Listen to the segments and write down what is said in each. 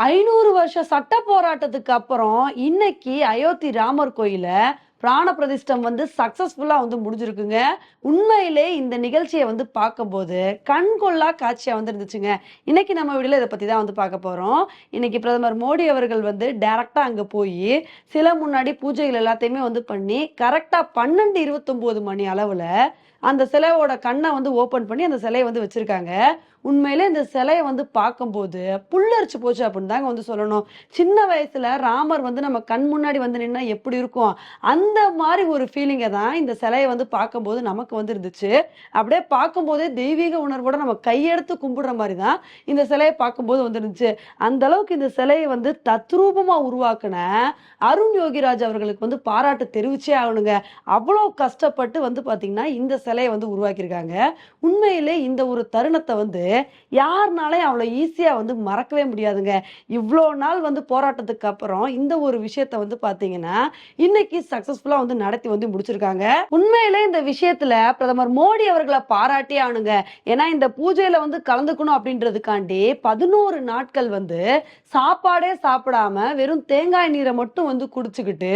ஐநூறு வருஷ சட்ட போராட்டத்துக்கு அப்புறம் இன்னைக்கு அயோத்தி ராமர் கோயில பிராண பிரதிஷ்டம் வந்து சக்சஸ்ஃபுல்லாக வந்து முடிஞ்சிருக்குங்க. உண்மையிலே இந்த நிகழ்ச்சியை வந்து பார்க்கும்போது கண்கொள்ளா காட்சியாக வந்து இருந்துச்சுங்க. இன்னைக்கு நம்ம வீடியோல இதை பற்றி தான் வந்து பார்க்க போகிறோம் இன்னைக்கு பிரதமர் மோடி அவர்கள் வந்து டேரெக்டாக அங்கே போய் சில முன்னாடி பூஜைகள் எல்லாத்தையுமே வந்து பண்ணி கரெக்டாக பன்னெண்டு இருபத்தொம்போது மணி அளவில் அந்த சிலையோட கண்ணை வந்து ஓப்பன் பண்ணி அந்த சிலையை வந்து வச்சிருக்காங்க. உண்மையிலே இந்த சிலையை வந்து பார்க்கும்போது புல்லரிச்சு போச்சு அப்படின்னு தாங்க வந்து சொல்லணும். சின்ன வயசுல ராமர் வந்து நம்ம கண் முன்னாடி வந்து நின்னா எப்படி இருக்கும்? அந்த மாதிரி ஒரு ஃபீலிங்கை தான் இந்த சிலையை வந்து பார்க்கும்போது நமக்கு வந்து இருந்துச்சு அப்படியே பார்க்கும்போதே தெய்வீக உணர்வோட நம்ம கையெடுத்து கும்பிடுற மாதிரி தான் இந்த சிலையை பார்க்கும்போது வந்து இருந்துச்சு அந்த அளவுக்கு இந்த சிலையை வந்து தத்ரூபமா உருவாக்குன அருண் யோகிராஜ் அவர்களுக்கு வந்து பாராட்டு தெரிவிச்சே ஆகணுங்க. அவ்வளோ கஷ்டப்பட்டு வந்து பார்த்தீங்கன்னா இந்த சிலையை வந்து உருவாக்கியிருக்காங்க. உண்மையிலே இந்த ஒரு தருணத்தை வந்து யாருனாலையும் அவ்வளோ ஈஸியாக வந்து மறக்கவே முடியாதுங்க. இவ்வளோ நாள் வந்து போராட்டத்துக்கு அப்புறம் இந்த ஒரு விஷயத்த வந்து பார்த்தீங்கன்னா இன்னைக்கு சக்ஸஸ் சக்சஸ்ஃபுல்லா வந்து நடத்தி வந்து முடிச்சிருக்காங்க. உண்மையிலே இந்த விஷயத்துல பிரதமர் மோடி அவர்களை பாராட்டி ஆனுங்க ஏன்னா இந்த பூஜையில வந்து கலந்துக்கணும் அப்படின்றதுக்காண்டி பதினோரு நாட்கள் வந்து சாப்பாடே சாப்பிடாம வெறும் தேங்காய் நீரை மட்டும் வந்து குடிச்சுக்கிட்டு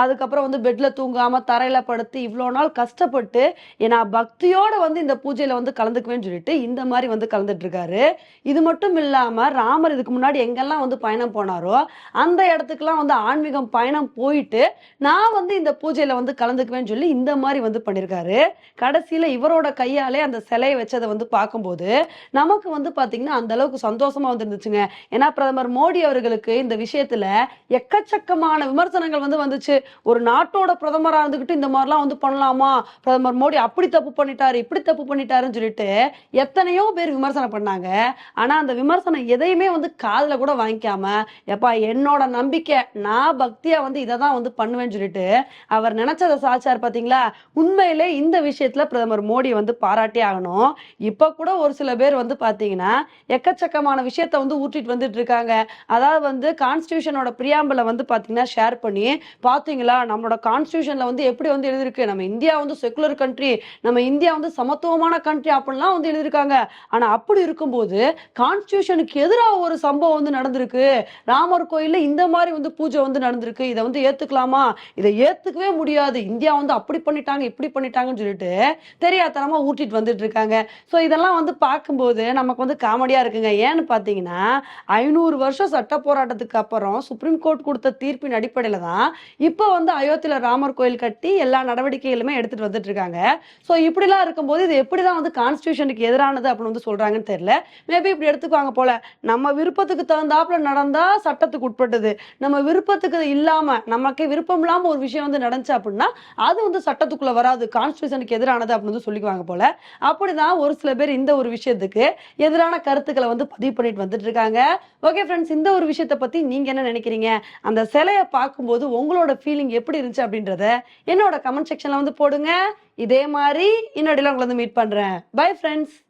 அதுக்கப்புறம் வந்து பெட்ல தூங்காம தரையில படுத்து இவ்வளோ நாள் கஷ்டப்பட்டு ஏன்னா பக்தியோட வந்து இந்த பூஜையில வந்து கலந்துக்குவேன்னு சொல்லிட்டு இந்த மாதிரி வந்து கலந்துட்டு இருக்காரு இது மட்டும் இல்லாம ராமர் இதுக்கு முன்னாடி எங்கெல்லாம் வந்து பயணம் போனாரோ அந்த இடத்துக்குலாம் வந்து ஆன்மீகம் பயணம் போயிட்டு நான் வந்து இந்த இந்த பூஜையில வந்து கலந்துக்குவேன்னு சொல்லி இந்த மாதிரி வந்து பண்ணியிருக்காரு கடைசியில இவரோட கையாலே அந்த சிலையை வச்சதை வந்து பார்க்கும்போது நமக்கு வந்து பாத்தீங்கன்னா அந்த அளவுக்கு சந்தோஷமா வந்து இருந்துச்சுங்க ஏன்னா பிரதமர் மோடி அவர்களுக்கு இந்த விஷயத்துல எக்கச்சக்கமான விமர்சனங்கள் வந்து வந்துச்சு. ஒரு நாட்டோட பிரதமரா இருந்துகிட்டு இந்த மாதிரிலாம் வந்து பண்ணலாமா? பிரதமர் மோடி அப்படி தப்பு பண்ணிட்டாரு இப்படி தப்பு பண்ணிட்டாருன்னு சொல்லிட்டு எத்தனையோ பேர் விமர்சனம் பண்ணாங்க. ஆனா அந்த விமர்சனம் எதையுமே வந்து காதில் கூட வாங்கிக்காம எப்பா என்னோட நம்பிக்கை நான் பக்தியா வந்து இதை தான் வந்து பண்ணுவேன்னு சொல்லிட்டு அவர் நினைச்சதை சாச்சார் பாத்தீங்களா? உண்மையிலே இந்த விஷயத்துல பிரதமர் மோடி வந்து பாராட்டி ஆகணும். இப்போ கூட ஒரு சில பேர் வந்து பாத்தீங்கன்னா எக்கச்சக்கமான விஷயத்த வந்து ஊற்றிட்டு வந்துட்டு இருக்காங்க. அதாவது வந்து கான்ஸ்டியூஷனோட பிரியாம்பல வந்து பாத்தீங்கன்னா ஷேர் பண்ணி பார்த்தீங்களா நம்மளோட கான்ஸ்டியூஷன்ல வந்து எப்படி வந்து எழுதிருக்கு நம்ம இந்தியா வந்து செகுலர் கண்ட்ரி நம்ம இந்தியா வந்து சமத்துவமான கண்ட்ரி அப்படிலாம் வந்து எழுதியிருக்காங்க. ஆனா அப்படி இருக்கும்போது கான்ஸ்டியூஷனுக்கு எதிராக ஒரு சம்பவம் வந்து நடந்திருக்கு. ராமர் கோயில்ல இந்த மாதிரி வந்து பூஜை வந்து நடந்திருக்கு. இதை வந்து ஏத்துக்கலாமா? இதை ஏத்துக்கவே முடியாது. இந்தியா வந்து அப்படி பண்ணிட்டாங்க இப்படி பண்ணிட்டாங்கன்னு சொல்லிட்டு தெரியாதனமா ஊட்டிட்டு வந்துட்டு இருக்காங்க. ஸோ இதெல்லாம் வந்து பார்க்கும்போது நமக்கு வந்து காமெடியா இருக்குங்க. ஏன்னு பார்த்தீங்கன்னா ஐநூறு வருஷம் சட்ட போராட்டத்துக்கு அப்புறம் சுப்ரீம் கோர்ட் கொடுத்த தீர்ப்பின் அடிப்படையில் தான் இப்போ வந்து அயோத்தியில ராமர் கோயில் கட்டி எல்லா நடவடிக்கைகளுமே எடுத்துட்டு வந்துட்டு இருக்காங்க. ஸோ இப்படிலாம் இருக்கும்போது இது எப்படிதான் வந்து கான்ஸ்டியூஷனுக்கு எதிரானது அப்படின்னு வந்து சொல்றாங்கன்னு தெரியல. மேபி இப்படி எடுத்துக்குவாங்க போல. நம்ம விருப்பத்துக்கு தகுந்தாப்புல நடந்தா சட்டத்துக்கு உட்பட்டது. நம்ம விருப்பத்துக்கு இல்லாம நமக்கு விருப்பம் இல்லாம ஒரு விஷயம் வந்து நடந்துச்சு அப்படின்னா அது வந்து சட்டத்துக்குள்ள வராது. கான்ஸ்டியூஷனுக்கு எதிரானது அப்படின்னு வந்து சொல்லிக்குவாங்க போல. அப்படிதான் ஒரு சில பேர் இந்த ஒரு விஷயத்துக்கு எதிரான கருத்துக்களை வந்து பதிவு பண்ணிட்டு வந்துட்டு இருக்காங்க. ஓகே ஃப்ரெண்ட்ஸ் இந்த ஒரு விஷயத்தை பத்தி நீங்க என்ன நினைக்கிறீங்க? அந்த சிலையை பார்க்கும்போது உங்களோட ஃபீலிங் எப்படி இருந்துச்சு அப்படின்றத என்னோட கமெண்ட் செக்ஷன்ல வந்து போடுங்க. இதே மாதிரி இன்னொடையில உங்களை வந்து மீட் பண்றேன். Bye friends